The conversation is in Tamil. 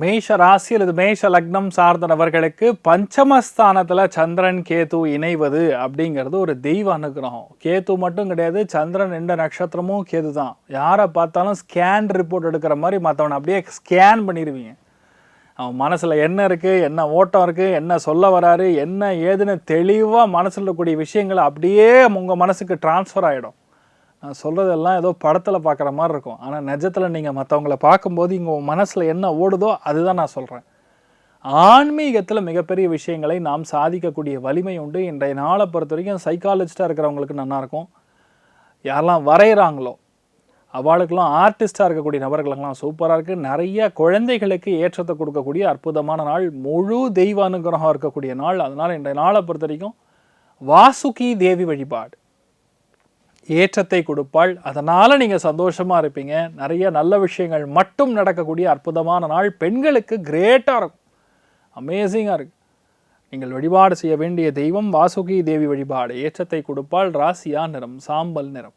மேஷ ராசி அல்லது மேஷ லக்னம் சார்ந்த நபர்களுக்கு பஞ்சமஸ்தானத்தில் சந்திரன் கேது இணைவது அப்படிங்கிறது ஒரு தெய்வ அனுகிரகம். கேது மட்டும் கிடையாது சந்திரன் எந்த நட்சத்திரமும் கேது தான். யாரை பார்த்தாலும் ஸ்கேன் ரிப்போர்ட் எடுக்கிற மாதிரி மற்றவனை அப்படியே ஸ்கேன் பண்ணிடுவீங்க அவன் மனசில் என்ன இருக்குது என்ன ஓட்டம் இருக்குது என்ன சொல்ல வராரு என்ன ஏதுன்னு தெளிவாக மனசில் இருக்கக்கூடிய விஷயங்களை அப்படியே உங்கள் மனசுக்கு ட்ரான்ஸ்ஃபர் ஆகிடும் நான் சொல்கிறதெல்லாம் ஏதோ படத்தில் பார்க்குற மாதிரி இருக்கும். ஆனால் நிஜத்தில் நீங்கள் மற்றவங்கள பார்க்கும்போது இங்கே உங்கள் மனசில் என்ன ஓடுதோ அதுதான் நான் சொல்கிறேன் ஆன்மீகத்தில் மிகப்பெரிய விஷயங்களை நாம் சாதிக்கக்கூடிய வலிமை உண்டு. இன்றைய நாளை பொறுத்த வரைக்கும் சைக்காலஜிஸ்டாக இருக்கிறவங்களுக்கு நல்லாயிருக்கும் யாரெல்லாம் வரைகிறாங்களோ அவளுக்கெல்லாம் ஆர்டிஸ்டாக இருக்கக்கூடிய நபர்களுக்கெல்லாம் சூப்பராக இருக்குது நிறைய குழந்தைகளுக்கு ஏற்றத்தை கொடுக்கக்கூடிய அற்புதமான நாள். முழு தெய்வ அனுகிரகம் இருக்கக்கூடிய நாள். அதனால் இன்றைய நாளை பொறுத்த வரைக்கும் வாசுகி தேவி வழிபாடு. ஏற்றத்தை கொடுப்பாள். அதனால் நீங்கள் சந்தோஷமாக இருப்பீங்க. நிறைய நல்ல விஷயங்கள் மட்டும் நடக்கக்கூடிய அற்புதமான நாள் பெண்களுக்கு கிரேட்டாக இருக்கும். அமேசிங்காக இருக்குது நீங்கள் வழிபாடு செய்ய வேண்டிய தெய்வம் வாசுகி தேவி வழிபாடு. ஏற்றத்தை கொடுப்பாள் ராசியா நிறம் சாம்பல் நிறம்.